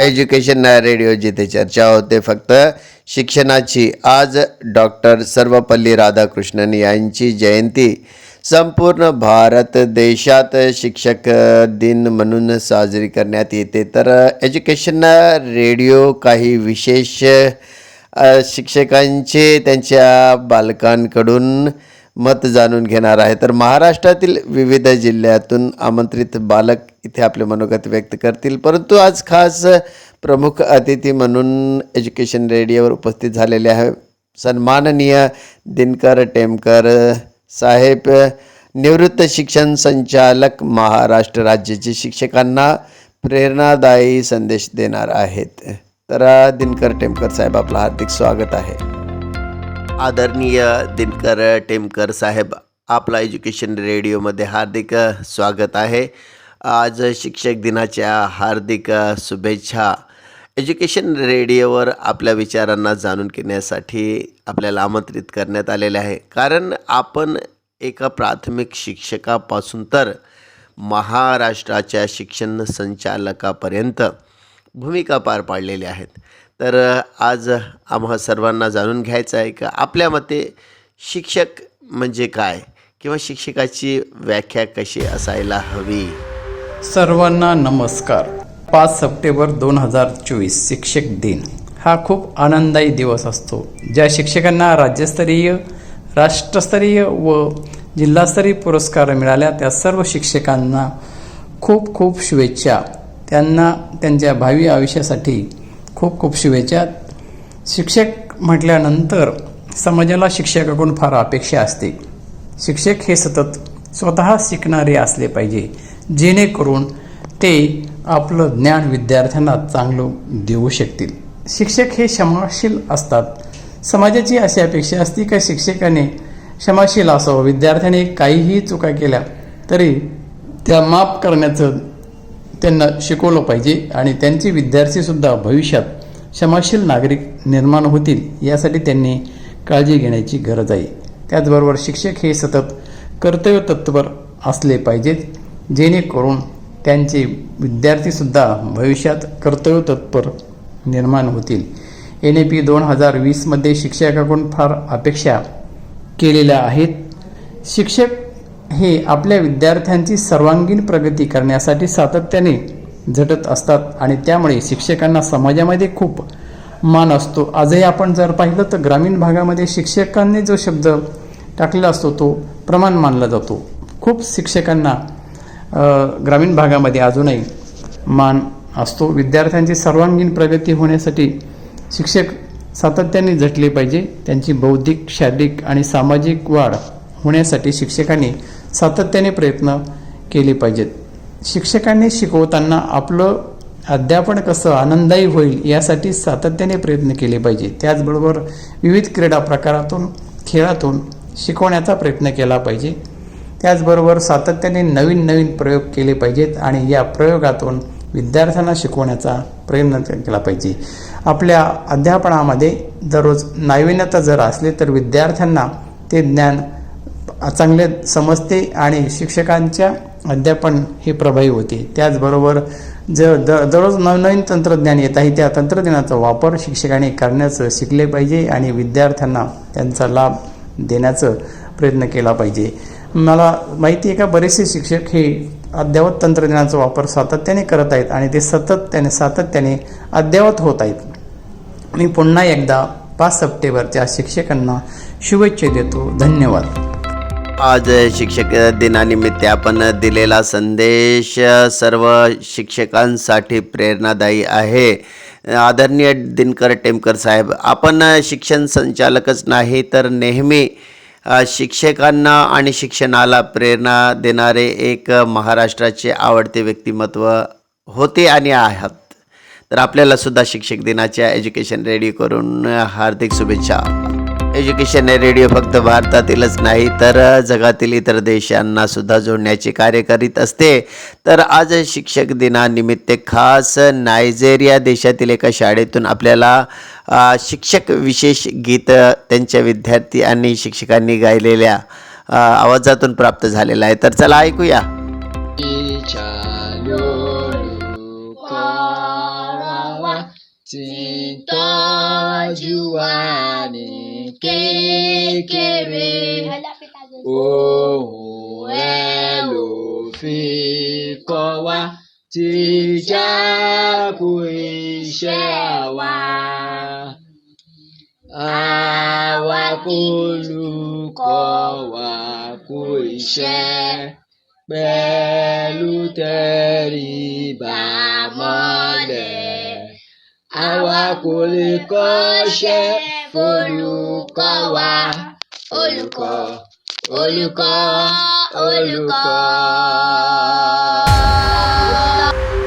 Education radio जिथे चर्चा होते फक्त शिक्षणाची. आज डॉक्टर सर्वपल्ली राधाकृष्णन यांची जयंती. संपूर्ण भारत देशात शिक्षक दिन म्हणून साजरी करण्यात येते. तर एज्युकेशन रेडिओ काही विशेष शिक्षकांचे त्यांच्या बालकांकडून मत जाणून घेणार आहे. तर महाराष्ट्रातील विविध जिल्ह्यातून आमंत्रित बालक इथे आपले मनोगत व्यक्त करतील. परंतु आज खास प्रमुख अतिथी म्हणून एज्युकेशन रेडिओवर उपस्थित झालेले आहे. सन्माननीय दिनकर टेमकर साहेब निवृत्त शिक्षण संचालक महाराष्ट्र राज्याचे शिक्षकांना प्रेरणादायी संदेश देणार आहेत. तर दिनकर टेमकर साहेब आपलं हार्दिक स्वागत आहे. आदरणीय दिनकर टेमकर साहेब आपला एज्युकेशन रेडिओमध्ये हार्दिक स्वागत आहे. आज शिक्षक दिनाच्या हार्दिक शुभेच्छा. एज्युकेशन रेडिओवर आपल्या विचारांना जाणून घेण्यासाठी आपल्याला आमंत्रित करण्यात आलेले आहे. कारण आपण एका प्राथमिक शिक्षकापासून तर महाराष्ट्राच्या शिक्षण संचालकापर्यंत भूमिका पार पाडलेल्या आहेत. तर आज आम्हा सर्वांना जाणून घ्यायचं आहे का आपल्या मते शिक्षक म्हणजे काय? किंवा शिक्षकाची व्याख्या कशी असायला हवी? सर्वांना नमस्कार. पाच सप्टेंबर दोन हजार चोवीस शिक्षक दिन. हा खूप आनंददायी दिवस असतो ज्या शिक्षकांना राज्यस्तरीय राष्ट्रस्तरीय व जिल्हास्तरीय पुरस्कार मिळाल्या त्या सर्व शिक्षकांना खूप खूप शुभेच्छा. त्यांना त्यांच्या भावी आयुष्यासाठी खूप खूप शुभेच्छा. शिक्षक म्हटल्यानंतर समाजाला शिक्षकाकडून फार अपेक्षा असते. शिक्षक हे सतत स्वतः शिकणारे असले पाहिजे जेणेकरून ते आपलं ज्ञान विद्यार्थ्यांना चांगलं देऊ शकतील. शिक्षक हे क्षमाशील असतात. समाजाची अशी अपेक्षा असते का शिक्षकाने क्षमाशील असावं. विद्यार्थ्याने काहीही चुका केल्या तरी त्या माफ करण्याचं त्यांना शिकवलं पाहिजे आणि त्यांचे विद्यार्थीसुद्धा भविष्यात क्षमाशील नागरिक निर्माण होतील यासाठी त्यांनी काळजी घेण्याची गरज आहे. त्याचबरोबर शिक्षक हे सतत कर्तव्य तत्पर असले पाहिजेत जेणेकरून त्यांचे विद्यार्थीसुद्धा भविष्यात कर्तव्य तत्पर निर्माण होतील. एन ए पी दोन हजार वीसमध्ये शिक्षकाकडून फार अपेक्षा केलेल्या आहेत. शिक्षक हे आपल्या विद्यार्थ्यांची सर्वांगीण प्रगती करण्यासाठी सातत्याने झटत असतात आणि त्यामुळे शिक्षकांना समाजामध्ये खूप मान असतो. आजही आपण जर पाहिलं तर ग्रामीण भागामध्ये शिक्षकांनी जो शब्द टाकलेला असतो तो प्रमाण मानला जातो. खूप शिक्षकांना ग्रामीण भागामध्ये अजूनही मान असतो. विद्यार्थ्यांची सर्वांगीण प्रगती होण्यासाठी शिक्षक सातत्याने झटले पाहिजे. त्यांची बौद्धिक शारीरिक आणि सामाजिक वाढ होण्यासाठी शिक्षकांनी सातत्याने प्रयत्न केले पाहिजेत. शिक्षकांनी शिकवताना आपलं अध्यापन कसं आनंददायी होईल यासाठी सातत्याने प्रयत्न केले पाहिजे. त्याचबरोबर विविध क्रीडा प्रकारातून खेळातून शिकवण्याचा प्रयत्न केला पाहिजे. त्याचबरोबर सातत्याने नवीन नवीन प्रयोग केले पाहिजेत आणि या प्रयोगातून विद्यार्थ्यांना शिकवण्याचा प्रयत्न केला पाहिजे. आपल्या अध्यापनामध्ये दररोज नाविन्यता जर असली तर विद्यार्थ्यांना ते ज्ञान चांगले समजते आणि शिक्षकांच्या अध्यापन हे प्रभावी होते. त्याचबरोबर ज द दररोज नवनवीन तंत्रज्ञान येत आहे त्या तंत्रज्ञानाचा वापर शिक्षकाने करण्याचं शिकले पाहिजे आणि विद्यार्थ्यांना त्यांचा लाभ देण्याचं प्रयत्न केला पाहिजे. मला माहिती आहे का बरेचसे शिक्षक हे अद्ययावत तंत्रज्ञानाचा वापर सातत्याने करत आहेत आणि ते सतत त्याने सातत्याने अद्ययावत होत आहेत. मी पुन्हा एकदा पाच सप्टेंबरच्या शिक्षकांना शुभेच्छा देतो. धन्यवाद. आज शिक्षक दिनानिमित्त आपण दिलेला संदेश सर्व शिक्षकांसाठी प्रेरणादायी आहे. आदरणीय दिनकर टेमकर साहेब आपण शिक्षण संचालकच नाही तर नेहमी शिक्षकांना आणि शिक्षणाला प्रेरणा देणारे एक महाराष्ट्राचे आवडते व्यक्तिमत्व होते आणि आहात. तर आपल्याला सुद्धा शिक्षक दिनाच्या एज्युकेशन रेडी करून हार्दिक शुभेच्छा. एज्युकेशन रेडिओ फक्त भारतातीलच नाही तर जगातील इतर देशांना सुद्धा जोडण्याचे कार्य करीत असते. तर आज शिक्षक दिनानिमित्त खास नायजेरिया देशातील एका शाळेतून आपल्याला शिक्षक विशेष गीत त्यांच्या विद्यार्थी आणि शिक्षकांनी गायलेल्या आवाजातून प्राप्त झालेलं आहे. तर चला ऐकूया. Ichalukaran tí kékeré. Ohùn ẹ̀ ló fi kọ́ wa kú iṣẹ́ wa. Àwa kò lùkọ́ wa kú iṣẹ́ pẹ̀lú tẹríba mọ́lẹ̀. Àwa kò lè kọ́ṣẹ́ f'olùkọ́ wa. Olùkọ́, olùkọ́, olùkọ́.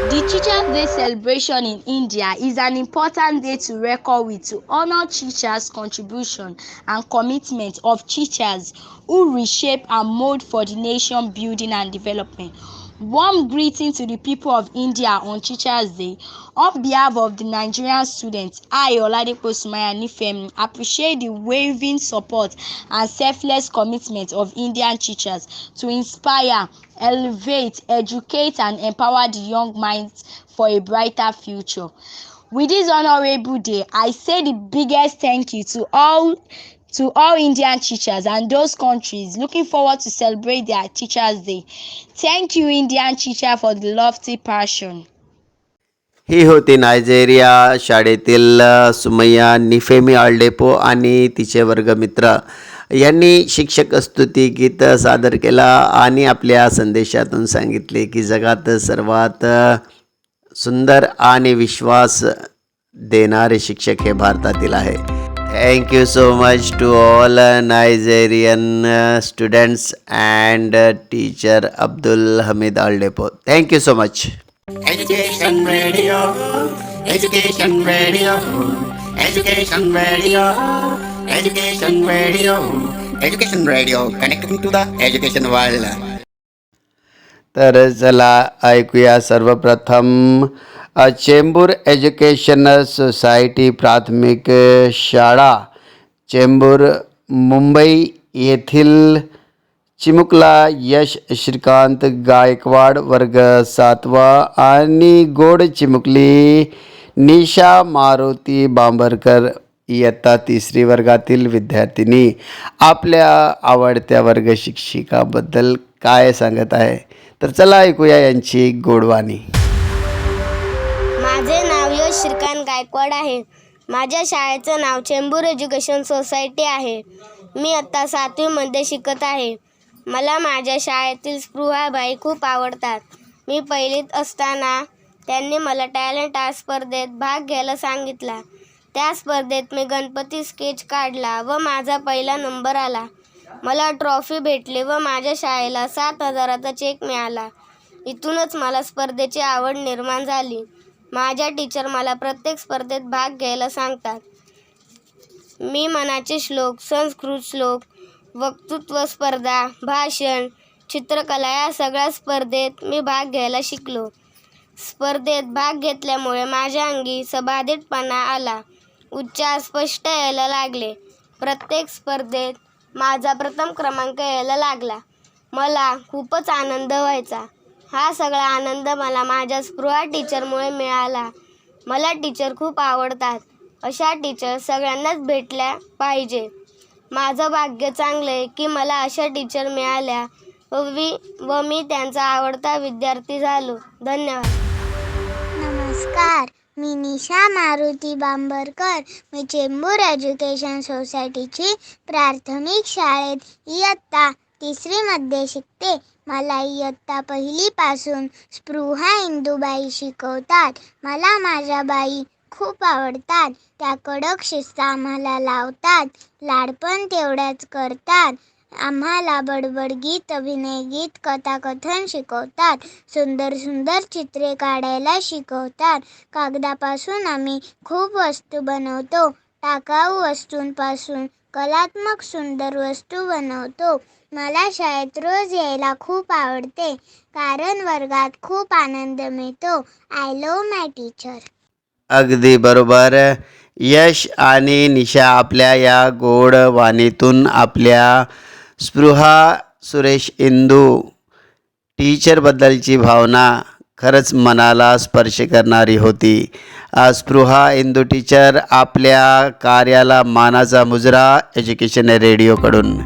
The Teachers' Day celebration in India is an important day to record with to honor teachers' contribution and commitment of teachers who reshape and mold for the nation building and development. Warm greeting to the people of India on Teachers' Day. On behalf of the Nigerian students, I, Oladipo Sumaya Nifemi, appreciate the waving support and selfless commitment of Indian teachers to inspire, elevate, educate, and empower the young minds for a brighter future. With this honorable day, I say the biggest thank you to all to all Indian teachers and those countries looking forward to celebrate their Teachers Day. Thank you, Indian teacher, for the lofty passion. ही होती Nigeria शाळेतील अ, सुमय्या निफेमी आळडेपो आणि तिचे वर्गमित्र यांनी शिक्षक स्तुती गीत सादर केला आणि आपल्या संदेशातून सांगितले की जगात सर्वात सुंदर आणि विश्वास देणारे शिक्षक हे भारतातील आहे thank you so much to all Nigerian students and teacher Abdul Hamid Aldepo thank you so much education radio education radio education radio education radio education radio connecting to the education world तर चला ऐकूया सर्वप्रथम Chembur educational society प्राथमिक शाळा चेंबूर मुंबई येथील चिमुकला यश श्रीकांत गायकवाड वर्ग सातवा आणि गोड चिमुकली निशा मारुती बांबरकर इयत्ता तिसरी वर्गातील विद्यार्थिनी. आपल्या आवडत्या वर्ग शिक्षिकाबद्दल काय सांगत आहे? तर चला ऐकूया यांची गोडवाणी. गायकवाड आहे. माझ्या शाळेचं नाव चेंबूर एज्युकेशन सोसायटी आहे. मी आत्ता सातवीमध्ये शिकत आहे. मला माझ्या शाळेतील स्पृहाबाई खूप आवडतात. मी पहिलीत असताना त्यांनी मला टॅलेंट आर्ट स्पर्धेत भाग घ्यायला सांगितला. त्या स्पर्धेत मी गणपती स्केच काढला व माझा पहिला नंबर आला. मला ट्रॉफी भेटली व माझ्या शाळेला सात हजाराचा चेक मिळाला. इथूनच मला स्पर्धेची आवड निर्माण झाली. माझ्या टीचर मला प्रत्येक स्पर्धेत भाग घ्यायला सांगतात. मी मनाचे श्लोक संस्कृत श्लोक वक्तृत्व स्पर्धा भाषण चित्रकला या सगळ्या स्पर्धेत मी भाग घ्यायला शिकलो. स्पर्धेत भाग घेतल्यामुळे माझ्या अंगी सबाधितपणा आला. उच्चार स्पष्ट यायला लागले. प्रत्येक स्पर्धेत माझा प्रथम क्रमांक यायला लागला. मला खूपच आनंद व्हायचा. हा सगळा आनंद मला माझ्या स्पृहा टीचरमुळे मिळाला. मला टीचर खूप आवडतात. अशा टीचर सगळ्यांनाच भेटल्या पाहिजे. माझं भाग्य चांगलं आहे की मला अशा टीचर मिळाल्या व मी व मी त्यांचा आवडता विद्यार्थी झालो. धन्यवाद. नमस्कार. मी निशा मारुती बांबरकर. मी चेंबूर एज्युकेशन सोसायटीची प्राथमिक शाळेत इयत्ता. तिसरीमध्ये शिकते. मला इयत्ता पहिलीपासून स्पृहा इंदूबाई शिकवतात. मला माझ्या बाई खूप आवडतात. त्या कडक शिस्त आम्हाला लावतात. लाडपण तेवढ्याच करतात. आम्हाला बडबड गीत अभिनय गीत कथाकथन शिकवतात. सुंदर सुंदर चित्रे काढायला शिकवतात. कागदापासून आम्ही खूप वस्तू बनवतो. टाकाऊ वस्तूंपासून कलात्मक सुंदर वस्तू बनवतो. मला शाळेत रोज यायला खूप आवडते कारण वर्गात खूप आनंद मिळतो. आय लव माय टीचर अगदी बरोबर. यश आणि निशा आपल्या या गोड वाणीतून आपल्या स्पृहा सुरेश इंदू टीचरबद्दलची भावना खरंच मनाला स्पर्श करणारी होती. स्पृहा इंदू टीचर आपल्या कार्याला मानाचा मुजरा एज्युकेशन रेडिओकडून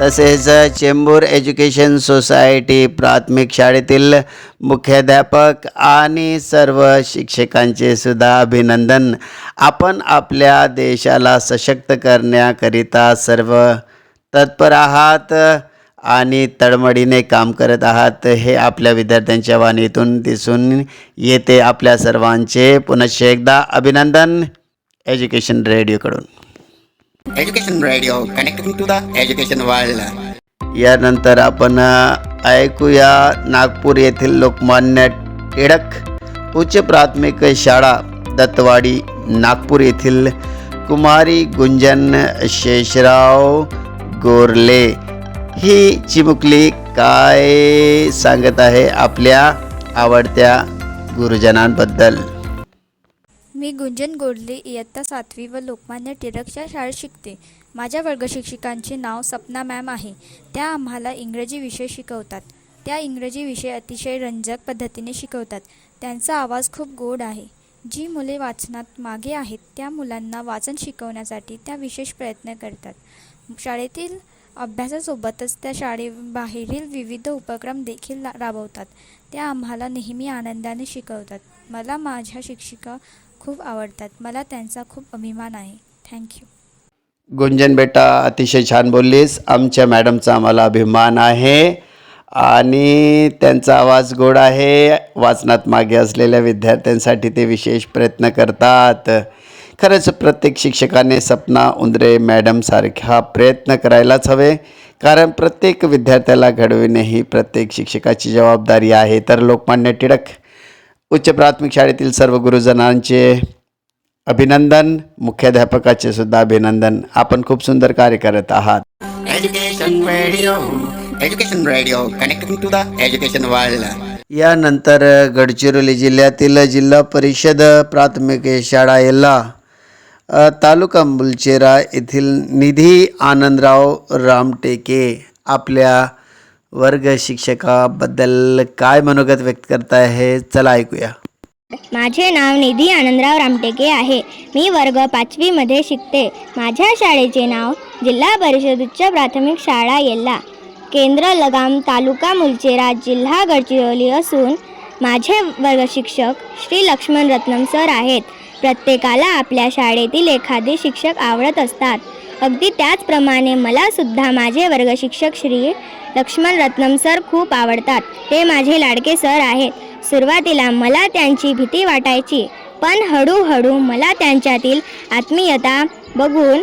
तसेच चेंबूर एज्युकेशन सोसायटी प्राथमिक शाळेतील मुख्याध्यापक आणि सर्व शिक्षकांचे सुद्धा अभिनंदन. आपण आपल्या देशाला सशक्त करण्याकरिता सर्व तत्पर आहात आणि तळमळीने काम करत आहात हे आपल्या विद्यार्थ्यांच्या वाणीतून दिसून येते. आपल्या सर्वांचे पुनश्च एकदा अभिनंदन education रेडिओकडून. Education radio connecting to the education world यानंतर आपण ऐकूया नागपूर येथील लोकमान्य टिळक उच्च प्राथमिक शाळा दत्तवाडी नागपूर येथील कुमारी गुंजन शेषराव गोरले. ही चिमुकली काय सांगत आहे आपल्या आवडत्या गुरुजनांबद्दल? मी गुंजन गोडले इयत्ता सातवी व लोकमान्य टिळकच्या शाळेत शिकते. माझ्या वर्गशिक्षिकांचे नाव सपना मॅम आहे. त्या आम्हाला इंग्रजी विषय शिकवतात. त्या इंग्रजी विषय अतिशय रंजक पद्धतीने शिकवतात. त्यांचा आवाज खूप गोड आहे. जी मुले वाचनात मागे आहेत त्या मुलांना वाचन शिकवण्यासाठी त्या विशेष प्रयत्न करतात. शाळेतील अभ्यासासोबतच त्या शाळेबाहेरील विविध उपक्रम देखील राबवतात. त्या आम्हाला नेहमी आनंदाने शिकवतात. मला माझ्या शिक्षिका खूप आवडतात. मला त्यांचा खूप अभिमान आहे. थँक्यू गुंजन बेटा अतिशय छान बोललीस. आमच्या मॅडमचा आम्हाला अभिमान आहे आणि त्यांचा आवाज गोड आहे. वाचनात मागे असलेल्या विद्यार्थ्यांसाठी ते विशेष प्रयत्न करतात. खरंच प्रत्येक शिक्षकाने सपना उंदरे मॅडमसारखा प्रयत्न करायलाच हवे. कारण प्रत्येक विद्यार्थ्याला घडविणे ही प्रत्येक शिक्षकाची जबाबदारी आहे. तर लोकमान्य टिळक उच्च प्राथमिक शाळेतील सर्व गुरुजनांचे अभिनंदन मुख्याध्यापकाचे सुद्धा अभिनंदन. आपण खूप सुंदर कार्य करत आहात. यानंतर गडचिरोली जिल्ह्यातील जिल्हा परिषद प्राथमिक शाळा येल्ला अ, तालुका मुलचेरा येथील निधी आनंदराव रामटेके आपल्या वर्ग शिक्षकाबद्दल काय मनोगत व्यक्त करताय हे चला ऐकूया. माझे नाव निधी आनंदराव रामटेके आहे. मी वर्ग पाचवीमध्ये शिकते. माझ्या शाळेचे नाव जिल्हा परिषद उच्च प्राथमिक शाळा येल्ला. केंद्र लगाम तालुका मुलचेरा जिल्हा गडचिरोली असून माझे वर्ग शिक्षक श्री लक्ष्मण रत्नम सर आहेत. प्रत्येकाला आपल्या शाळेतील एखादे शिक्षक आवडत असतात. अगदी त्याचप्रमाणे मला सुद्धा माझे वर्ग शिक्षक श्री लक्ष्मण रत्नम सर खूप आवडतात. ते माझे लाडके सर आहेत. सुरुवातीला मला त्यांची भीती वाटायची पण हळूहळू मला त्यांच्यातील आत्मीयता बघून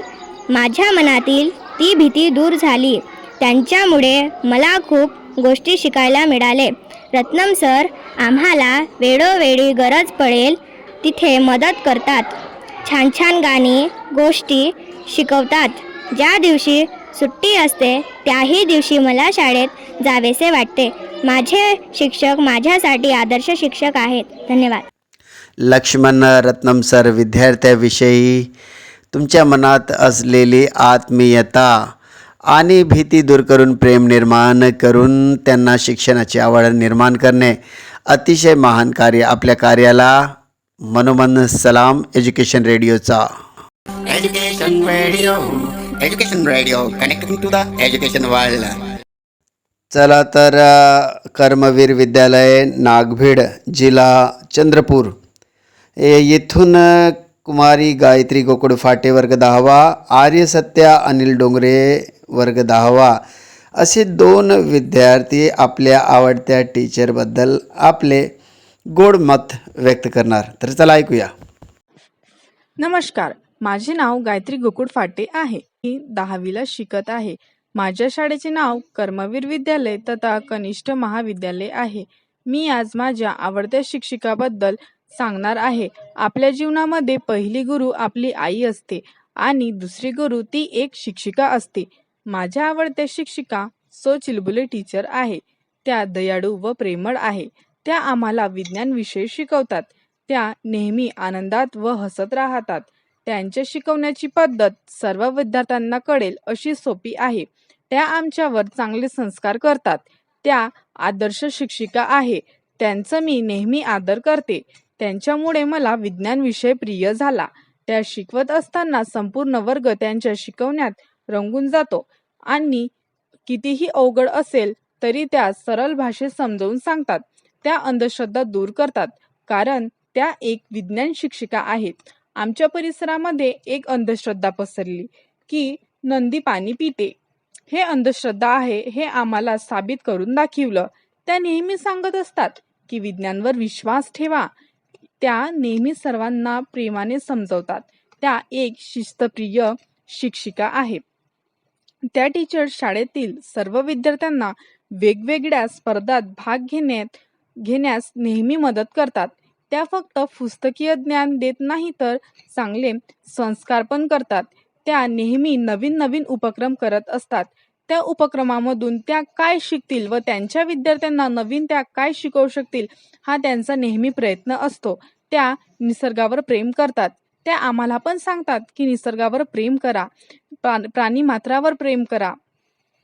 माझ्या मनातील ती भीती दूर झाली. त्यांच्यामुळे मला खूप गोष्टी शिकायला मिळाले. रत्नम सर आम्हाला वेळोवेळी गरज पडेल तिथे मदत करतात. छान छान गाणी गोष्टी शिकवतात. ज्या दिवशी सुट्टी असते त्याही दिवशी मला शाळेत जावेसे वाटते. माझे शिक्षक माझ्यासाठी आदर्श शिक्षक आहेत. धन्यवाद. लक्ष्मण रत्नम सर विद्यार्थ्याविषयी तुमच्या मनात असलेली आत्मीयता आणि भीती दूर करून प्रेम निर्माण करून त्यांना शिक्षणाची आवड निर्माण करणे अतिशय महान कार्य आपल्या कार्याला मनोमन सलाम एज्युकेशन रेडिओचा. Education Radio. Education Radio connecting to the education world. चला तर कर्मवीर विद्यालय नागभीड जिल्हा चंद्रपूर. ए- येथून कुमारी गायत्री गोकुळ फाटे वर्ग दहावा आर्य सत्या अनिल डोंगरे वर्ग दहावा. असे दोन विद्यार्थी आपल्या आवडत्या टीचरबद्दल आपले गोड मत व्यक्त करणार. तर चला ऐकूया. नमस्कार. माझे नाव गायत्री गोकुळ फाटे आहे. मी दहावीला शिकत आहे. माझ्या शाळेचे नाव कर्मवीर विद्यालय तथा कनिष्ठ महाविद्यालय आहे. मी आज माझ्या आवडत्या शिक्षिकाबद्दल सांगणार आहे. आपल्या जीवनामध्ये पहिली गुरु आपली आई असते आणि दुसरी गुरु ती एक शिक्षिका असते. माझ्या आवडत्या शिक्षिका सो चिलबुले टीचर आहे. त्या दयाळू व प्रेमळ आहे. त्या आम्हाला विज्ञान विषय शिकवतात. त्या नेहमी आनंदात व हसत राहतात. त्यांच्या शिकवण्याची पद्धत सर्व विद्यार्थ्यांना कळेल अशी सोपी आहे. त्या आमच्यावर चांगले संस्कार करतात. त्या आदर्श शिक्षिका आहे. त्यांचं मी नेहमी आदर करते. त्यांच्यामुळे मला विज्ञान विषय प्रिय झाला. त्या शिकवत असताना संपूर्ण वर्ग त्यांच्या शिकवण्यात रंगून जातो. आणि कितीही अवघड असेल तरी त्या सरळ भाषेत समजावून सांगतात. त्या अंधश्रद्धा दूर करतात. कारण त्या एक विज्ञान शिक्षिका आहेत. आमच्या परिसरामध्ये एक अंधश्रद्धा पसरली की नंदी पाणी पिते. हे अंधश्रद्धा आहे हे आम्हाला साबित करून दाखवलं. त्या नेहमी सांगत असतात की विज्ञानवर विश्वास ठेवा. त्या नेहमी सर्वांना प्रेमाने समजवतात. त्या एक शिस्तप्रिय शिक्षिका आहे. त्या टीचर शाळेतील सर्व विद्यार्थ्यांना वेगवेगळ्या स्पर्धात भाग घेण्यात घेण्यास नेहमी मदत करतात. त्या फक्त पुस्तकीय ज्ञान देत नाही तर चांगले संस्कार पण करतात. त्या नेहमी नवीन नवीन उपक्रम करत असतात. त्या उपक्रमामधून त्या काय शिकतील व त्यांच्या विद्यार्थ्यांना नवीन त्या काय शिकवू शकतील हा त्यांचा नेहमी प्रयत्न असतो. त्या निसर्गावर प्रेम करतात. त्या आम्हाला पण सांगतात की निसर्गावर प्रेम करा. प्राणी मात्रावर प्रेम करा.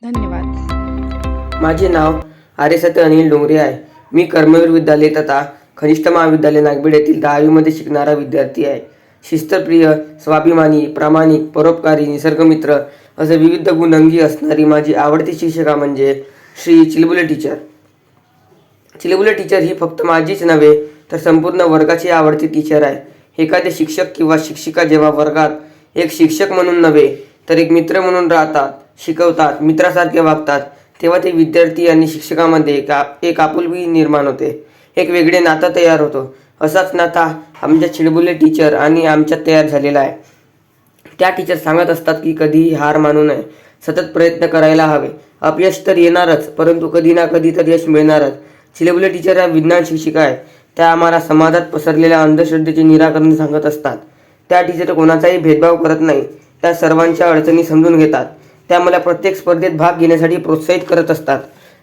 धन्यवाद. माझे नाव आर्यसत्य अनिल डोंगरे आहे. मी कर्मवीर विद्यालय तथा कनिष्ठ महाविद्यालय नागबीड येथील दहावीमध्ये शिकणारा विद्यार्थी आहे. शिस्तप्रिय स्वाभिमानी प्रामाणिक परोपकारी निसर्गमित्र असे विविध गुणंगी असणारी माझी आवडती शिक्षिका म्हणजे श्री चिलबुले टीचर. चिलबुले टीचर ही फक्त माझीच नव्हे तर संपूर्ण वर्गाची आवडती टीचर आहे. एखादे शिक्षक किंवा शिक्षिका जेव्हा वर्गात एक शिक्षक म्हणून नव्हे तर एक मित्र म्हणून राहतात शिकवतात मित्रासारखे वागतात तेव्हा ते विद्यार्थी आणि शिक्षकामध्ये एक आपुलकी निर्माण होते. एक वेगळे नातं तयार होतो. असाच नाता आमच्या चिडबुले टीचर आणि आमच्यात तयार झालेला आहे. त्या टीचर सांगत असतात की कधीही हार मानू नये. सतत प्रयत्न करायला हवे. अपयश तर येणारच परंतु कधी ना कधी तर यश मिळणारच. चिलेबुले टीचर या विज्ञान शिक्षिका आहे. त्या आम्हाला समाजात पसरलेल्या अंधश्रद्धेचे निराकरण सांगत असतात. त्या टीचर कोणाचाही भेदभाव करत नाही. त्या सर्वांच्या अडचणी समजून घेतात. त्या मला प्रत्येक स्पर्धेत भाग घेण्यासाठी प्रोत्साहित करत असतात.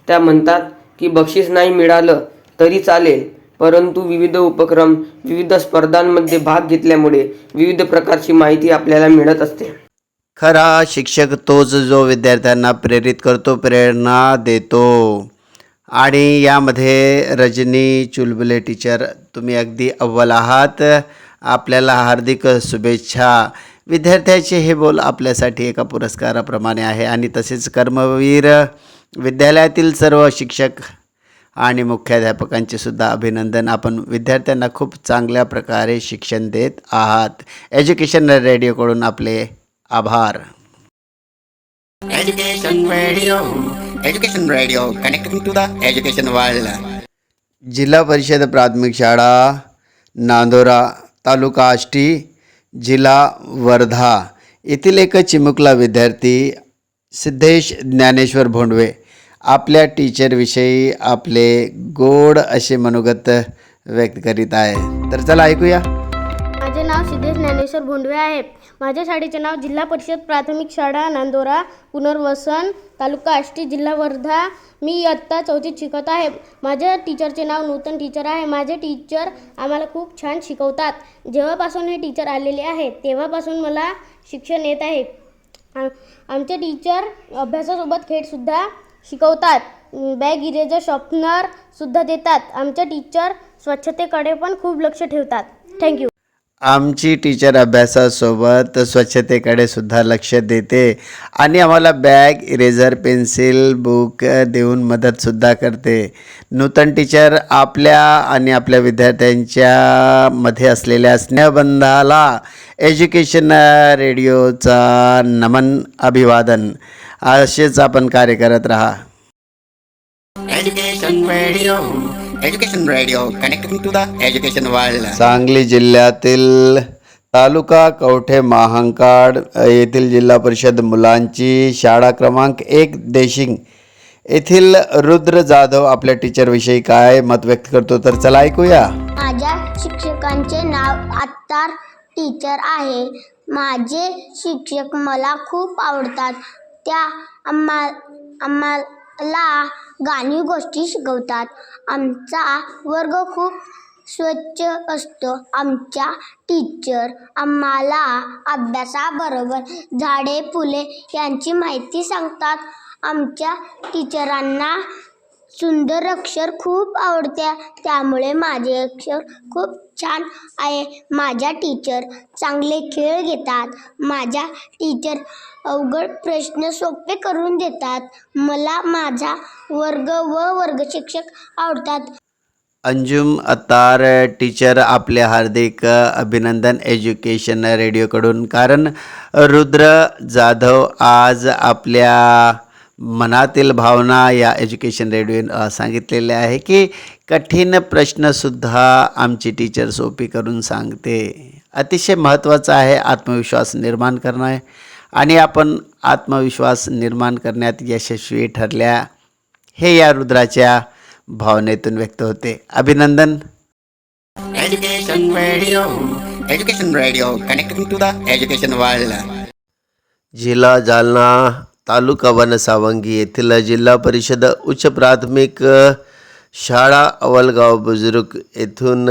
त्या म्हणतात की बक्षीस नाही मिळालं तरी चालेल. परंतु विविध उपक्रम विविध स्पर्धांमध्ये भाग घेतल्यामुळे विविध प्रकारची माहिती आपल्याला मिळत असते. खरा शिक्षक तोच जो विद्यार्थ्यांना प्रेरित करतो प्रेरणा देतो. आणि यामध्ये रजनी चुलबुले टीचर तुम्ही अगदी अव्वल आहात. आपल्याला हार्दिक शुभेच्छा. विद्यार्थ्याचे हे बोल आपल्यासाठी एका पुरस्काराप्रमाणे आहे. आणि तसेच कर्मवीर विद्यालयातील सर्व शिक्षक आणि मुख्याध्यापकांचे सुद्धा अभिनंदन आपण विद्यार्थ्यांना खूप चांगल्या प्रकारे शिक्षण देत आहात एज्युकेशन रेडिओकडून आपले आभार Education Radio. Education Radio. Connecting to the education world. जिल्हा परिषद प्राथमिक शाळा नांदोरा तालुका आष्टी जिल्हा वर्धा येथील एक चिमुकला विद्यार्थी सिद्धेश ज्ञानेश्वर भोंडवे आपल्या टीचरविषयी आपले गोड असे मनोगत व्यक्त करीत आहे. तर चला ऐकूया. माझे नाव सिद्धेश ज्ञानेश्वर भोंडवे आहे. माझ्या शाळेचे नाव जिल्हा परिषद प्राथमिक शाळा नांदोरा पुनर्वसन तालुका आष्टी जिल्हा वर्धा. मी इयत्ता चौथीत शिकत आहे. माझ्या टीचरचे नाव नूतन टीचर आहे. माझे टीचर आम्हाला खूप छान शिकवतात. जेव्हापासून हे टीचर आलेले आहे तेव्हापासून मला शिक्षण येत आहे. आम- आमचे टीचर अभ्यासासोबत खेळसुद्धा शिकवतात. बॅग इरेजर शॉर्पनरसुद्धा देतात. आमच्या टीचर स्वच्छतेकडे पण खूप लक्ष ठेवतात. थँक्यू आमची टीचर अभ्यासासोबत स्वच्छतेकडे सुद्धा लक्ष देते आणि आम्हाला बॅग इरेझर पेन्सिल बुक देऊन मदतसुद्धा करते. नूतन टीचर आपल्या आणि आपल्या विद्यार्थ्यांच्या मध्ये असलेल्या स्नेहबंधाला एज्युकेशन रेडिओचा नमन अभिवादन. असेच आपण कार्य करत राहा. Education radio Education Radio. Connecting to the education world. Sangli जिल्ह्यातील तालुका कवठे महांकाड येथील जिल्हा परिषद मुलांची शाळा क्रमांक एक देशिंग येथील रुद्र जाधव आपल्या टीचरविषयी काय मत व्यक्त करतो तर चला ऐकूया माझ्या शिक्षकांचे नाव आत्तार टीचर आहे माझे शिक्षक मला खूप आवडतात त्या आम्हा आम्हाला गाणी गोष्टी शिकवतात आमचा वर्ग खूप स्वच्छ असतो. आमच्या टीचर आम्हाला अभ्यासाबरोबर झाडे फुले यांची माहिती सांगतात. आमच्या टीचरांना सुंदर अक्षर खूप आवडत्या. त्यामुळे माझे अक्षर खूप छान आहे. माझ्या टीचर चांगले खेळ घेतात. माझ्या टीचर अवघड प्रश्न सोपे करून देतात. मला माझा वर्ग व वर्ग शिक्षक आवडतात. अंजुम अतार टीचर आपले हार्दिक अभिनंदन एज्युकेशन रेडिओकडून कारण रुद्र जाधव आज आपल्या मनातील भावना या एज्युकेशन रेडिओ सांगितलेल्या आहे की कठीण प्रश्नसुद्धा आमची टीचर सोपी करून सांगते अतिशय महत्त्वाचं आहे आत्मविश्वास निर्माण करणं आहे आणि आपण आत्मविश्वास निर्माण करण्यात यशस्वी ठरल्या हे या रुद्राच्या भावनेतून व्यक्त होते अभिनंदन Education Radio. Education Radio connecting to the education world. जिल्हा जालना तालुका वनसावंगी येथील जिल्हा परिषद उच्च प्राथमिक शाळा अवलगाव बुजुर्ग येथून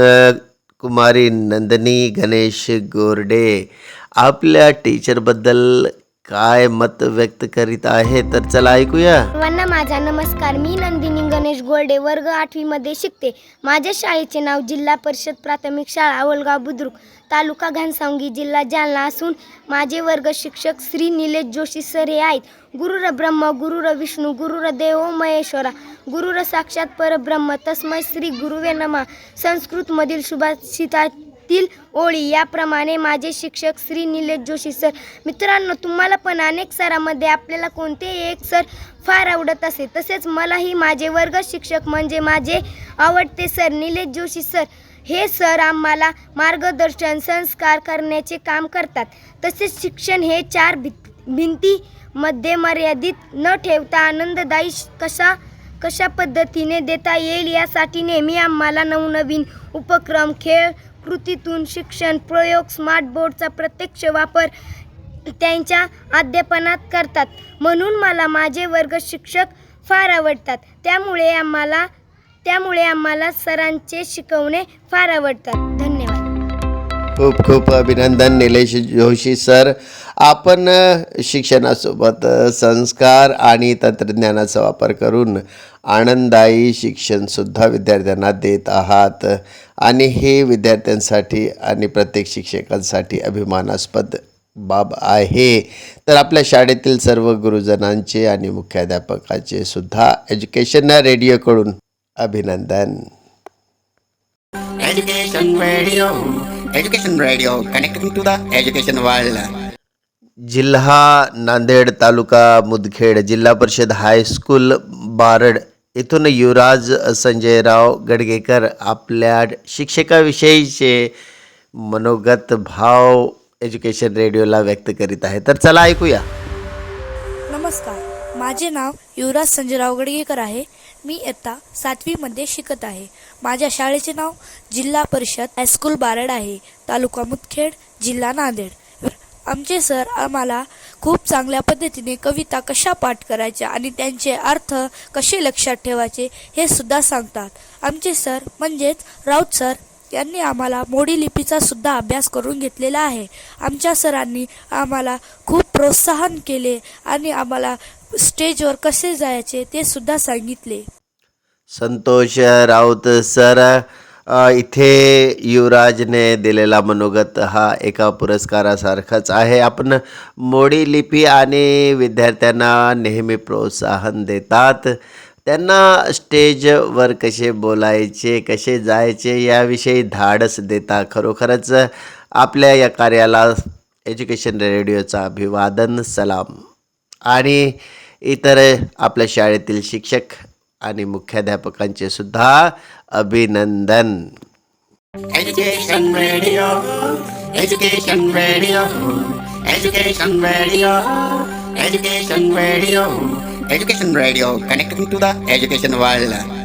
कुमारी नंदनी गणेश गोरडे आपल्या टीचरबद्दल काय मत व्यक्त करीत आहे? तर चला ऐकूया. सर्वांना माझा नमस्कार. मी नंदिनी गणेश गोरडे वर्ग आठवीमध्ये शिकते. माझ्या शाळेचे नाव जिल्हा परिषद प्राथमिक शाळा अवलगाव बुद्रुक तालुका घनसावंगी जिल्हा जालना असून माझे वर्ग शिक्षक श्री निलेश जोशी सर हे आहेत. गुरुर ब्रह्म गुरुर विष्णू गुरुर देव महेश्वरा गुरुर साक्षात परब्रह्म तस्मै श्री गुरुवे नमा. संस्कृतमधील सुभाषितातील ओळी याप्रमाणे माझे शिक्षक श्री निलेश जोशी सर. मित्रांनो तुम्हाला पण अनेक सरामध्ये आपल्याला कोणतेही एक सर फार आवडत असे तसेच मलाही माझे वर्ग शिक्षक म्हणजे माझे आवडते सर निलेश जोशी सर. हे सर आम्हाला मार्गदर्शन संस्कार करण्याचे काम करतात. तसेच शिक्षण हे चार भित भिंतीमध्ये मर्यादित न ठेवता आनंददायी कशा कशा पद्धतीने देता येईल यासाठी नेहमी आम्हाला नवनवीन उपक्रम खेळ कृतीतून शिक्षण प्रयोग स्मार्ट बोर्डचा प्रत्यक्ष वापर त्यांच्या अध्यापनात करतात. म्हणून मला माझे वर्ग शिक्षक फार आवडतात. त्यामुळे आम्हाला त्यामुळे आम्हाला सरांचे शिकवणे फार आवडतात. धन्यवाद. खूप खूप अभिनंदन निलेश जोशी सर. आपण शिक्षणासोबत संस्कार आणि तंत्रज्ञानाचा वापर करून आनंददायी शिक्षणसुद्धा विद्यार्थ्यांना देत आहात. आणि हे विद्यार्थ्यांसाठी आणि प्रत्येक शिक्षकांसाठी अभिमानास्पद बाब आहे. तर आपल्या शाळेतील सर्व गुरुजनांचे आणि मुख्याध्यापकाचे सुद्धा एज्युकेशन रेडिओकडून अभिनंदन. Education Radio. Education Radio connecting to the education world. जिल्हा नांदेड तालुका मुदखेड जिल्हा परिषद हायस्कूल बारड. येथून युवराज संजयराव गडगेकर आपल्या शिक्षकाविषयीचे मनोगत भाव एज्युकेशन रेडिओला व्यक्त करीत आहे. तर चला ऐकूया. नमस्कार. माझे नाव युवराज संजयराव गडगेकर आहे. मी इयत्ता सातवीमध्ये शिकत आहे. माझ्या शाळेचे नाव जिल्हा परिषद हायस्कूल बारड आहे. तालुका मुदखेड जिल्हा नांदेड. आमचे सर आम्हाला खूप चांगल्या पद्धतीने कविता कशा पाठ करायच्या आणि त्यांचे अर्थ कसे लक्षात ठेवायचे हे सुद्धा सांगतात. आमचे सर म्हणजेच राऊत सर यांनी आम्हाला मोडी लिपीचा सुद्धा अभ्यास करून घेतलेला आहे. आमच्या सरांनी आम्हाला खूप प्रोत्साहन केले आणि आम्हाला स्टेजवर कसे जायचे ते सुद्धा सांगितले. संतोष राऊत सर इथे युवराजने दिलेला मनोगत हा एका पुरस्कारासारखाच आहे. आपण मोडी लिपी आणि विद्यार्थ्यांना नेहमी प्रोत्साहन देतात. त्यांना स्टेजवर कसे बोलायचे कसे जायचे याविषयी धाडस देता खरोखरच आपल्या या कार्याला एज्युकेशन रेडिओचा अभिवादन. सलाम. आणि इतर आपल्या शाळेतील शिक्षक आणि मुख्याध्यापकांचे सुद्धा अभिनंदन. Education radio education radio education radio education education radio connecting to the education world